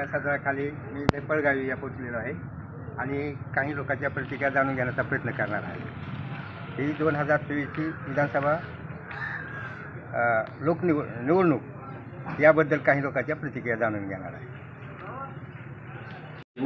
या सदराखाली मी नेपाळगावी या पोचलेलो आहे आणि काही लोकांच्या प्रतिक्रिया जाणून घेण्याचा प्रयत्न करणार आहे. ही दोन हजार चोवीसची विधानसभा लोकनिव निवडणूक याबद्दल काही लोकांच्या प्रतिक्रिया जाणून घेणार आहे.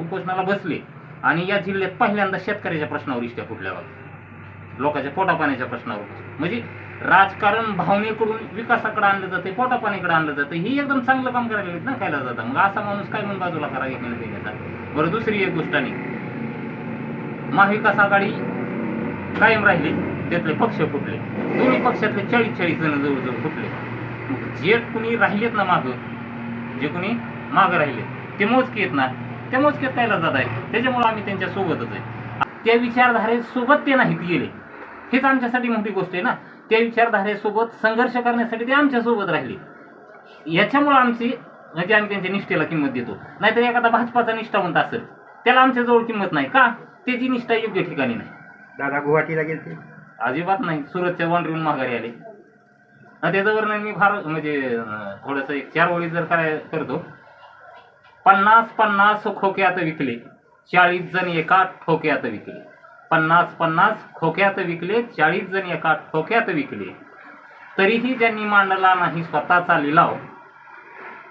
उपोषणाला बसले आणि या जिल्ह्यात पहिल्यांदा शेतकऱ्याच्या प्रश्नावर इष्ट्या फुटल्यावर लोकांच्या पोटापाण्याच्या प्रश्नावर. म्हणजे राजकारण भावनेकडून विकासाकडे आणलं जाते पोटापाणीकडे आणलं जातं ही एकदम चांगलं काम करायला लागलेत ना खायला जातं मग असा माणूस काय म्हणून बाजूला करा एकमेकांचा बरं दुसरी एक गोष्ट आणि. महाविकास आघाडी कायम राहिली त्यातले पक्ष फुटले. दोन्ही पक्षातले चाळीस चाळीस जण जवळजवळ फुटले. मग जे कुणी राहिलेत ना मागं जे कुणी मागं राहिले ते मोजके आहेत ना. त्या मोजक्यात कायला जात आहे त्याच्यामुळे आम्ही त्यांच्या सोबतच आहे. त्या विचारधारेसोबत ते नाहीत गेले. हेच आमच्यासाठी मोठी गोष्ट आहे ना. त्या विचारधारेसोबत संघर्ष करण्यासाठी ते आमच्यासोबत राहिले. याच्यामुळे आमची म्हणजे आम्ही त्यांच्या निष्ठेला किंमत देतो. नाहीतर एखादा भाजपाचा निष्ठावंत असेल त्याला आमच्या जवळ किंमत नाही. का? त्याची निष्ठा योग्य ठिकाणी नाही. दादा गुवाहाटीला गेलते? अजिबात नाही. सुरतच्या बाउंड्रीहून माघारी आले. आणि त्याचं वर्णन मी फार म्हणजे थोडंसं एक चार ओळी जर काय करतो. पन्नास पन्नास खोक्यात विकले. चाळीस जण एका ठोक्यात विकले. पन्नास पन्नास खोक्यात विकले चाळीस जण एका ठोक्यात विकले. तरीही ज्यांनी मांडला नाही स्वतःचा लिलाव.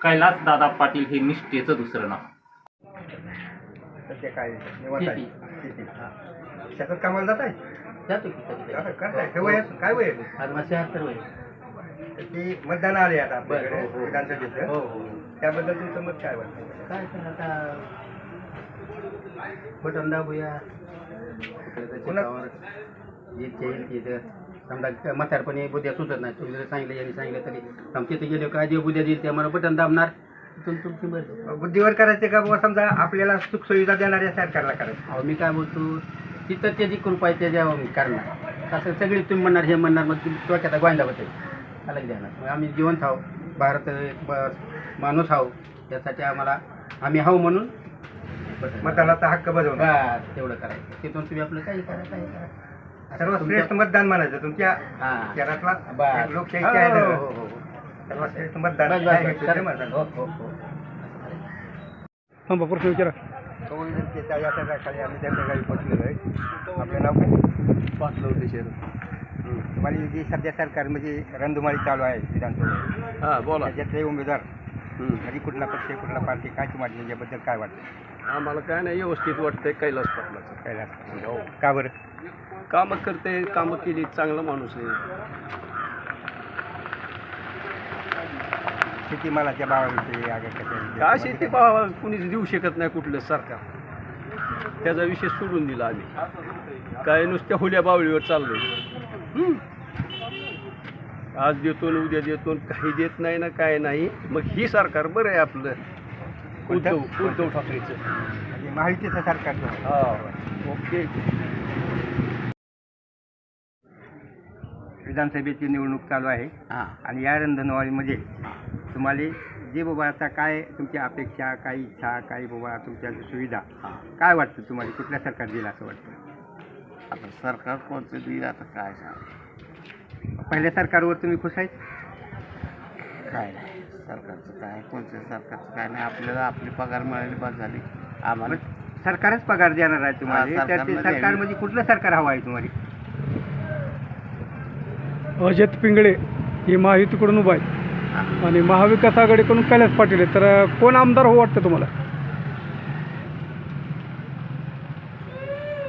कैलास दादा पाटील हे निष्ठेचं दुसरं नाव. शेतात कामाला जात आहे जातो की कधी आता करताय काय वय आहे? काय वय आहे? आज माझे शहात्तर वय. तर ते मतदान आले आता आपल्याकडे बरं, हो, हो. विधानसभेचं. हो हो. त्याबद्दल तुमचं मत काय वाटतं? काय तर आता बटन दाबूया. तिथं समजा म्हातारपणी बुद्ध्या सुचत नाही. तुम्ही जर सांगितलं यांनी सांगितलं तरी. समजा तिथे गेले काय जे बुद्ध्या देईल ते मला बटन दाबणार. तिथून तुमची मर्जी. बुद्धीवर करायचे का बुवा? समजा आपल्याला सुख सुविधा देणाऱ्या सरकारला करायचं. अहो मी काय बोलतो? तिथं त्याची कृपा आहे त्याच्या मी करणार. कसं सगळी तुम्ही म्हणणार हे म्हणणार मग तुम्ही डोक्यात गोंधा होते अलग देणार. मग आम्ही जिवंत आहो भारत एक माणूस आहो त्यासाठी आम्हाला आम्ही हाव म्हणून मतदानाचा हक्क बजावून बस तेवढं करायचं तिथून तुम्ही आपलं काही करा काही करा सर्वात तुमच्या- श्रेष्ठ मतदान म्हणायचं तुमच्या हां शहरातला बस. एक लोकशाहीची आहे हो. हो, हो, हो. सर्वात श्रेष्ठ मतदान बस, बस, बस. मतदान. हो, हो, हो. थांबा प्रश्न विचारा तो विधानसभेच्या या सदराखाली आम्ही त्या ठिकाणी पोहोचलेलो आहे आपलं नाव काय तुम्हाला जी सध्या सरकार म्हणजे रणधुमाळी चालू आहे विधानसभा हां बोला त्याच्यातले उमेदवार कधी कुठला पक्ष कुठला पार्टी काय तुम्हाला याच्याबद्दल काय वाटतं? आम्हाला काय नाही व्यवस्थित वाटतंय कैलास पाटलाचं. कैलास हो. का बरं? कामं करते कामं केली चांगला माणूस आहे. शेतीमालाच्या भावाविषयी आगे कशा काय शेती भावा कुणीच देऊ शकत नाही कुठलं सरकार. त्याचा विषय सोडून दिला आम्ही. काय नुसत्या हुल्या बावळीवर चाललोय. हं. आज देतो न उद्या देतो न काही देत नाही ना काय नाही. मग ही सरकार बरं आहे आपलं. उद्धव उद्धव ठाकरेचं. म्हणजे माहितीचं सरकार हा ओके. विधानसभेची निवडणूक चालू आहे. हां. आणि या रणधुमाळीमध्ये तुम्हाला जे बाबा आता काय तुमच्या अपेक्षा काही इच्छा काही बाबा तुमच्या सुविधा काय वाटतं तुम्हाला? कुठल्या सरकार देईल असं वाटतं? आता सरकार कोणतं देईल आता काय सांग? पहिल्या सरकारवर तुम्ही खुश आहेत? काय नाही. सरकारचं काय कोणत्या सरकारचं काय नाही. आपल्याला आपली पगार मिळाली बस झाली. आम्हाला सरकारच पगार देणार आहे तुम्हाला. हा, तर ते सरकारला सरकार द्यावी. म्हणजे कुठलं सरकार हवं आहे तुम्हाला? अजित पिंगळे हे महायुतीकडून उभा आहेत. आणि महाविकास आघाडीकडून कैलास पाटील आहेत. तर कोण आमदार हो वाटतं तुम्हाला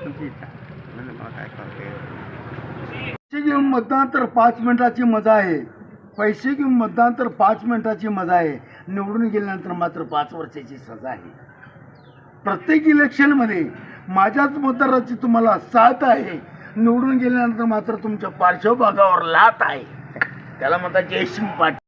तुमची इच्छा म्हणजे मला काय करते पैसे घेऊन मतदान तर पाच मिनिटाची मजा आहे. पैसे घेऊन मतदान तर पाच मिनिटाची मजा आहे. निवडून गेल्यानंतर मात्र पाच वर्षाची सजा आहे. प्रत्येक इलेक्शनमध्ये माझ्याच मतदाराची तुम्हाला साथ आहे. निवडून गेल्यानंतर मात्र तुमच्या पार्श्वभागावर लात आहे. त्याला म्हणतात जयसिंग पाटील.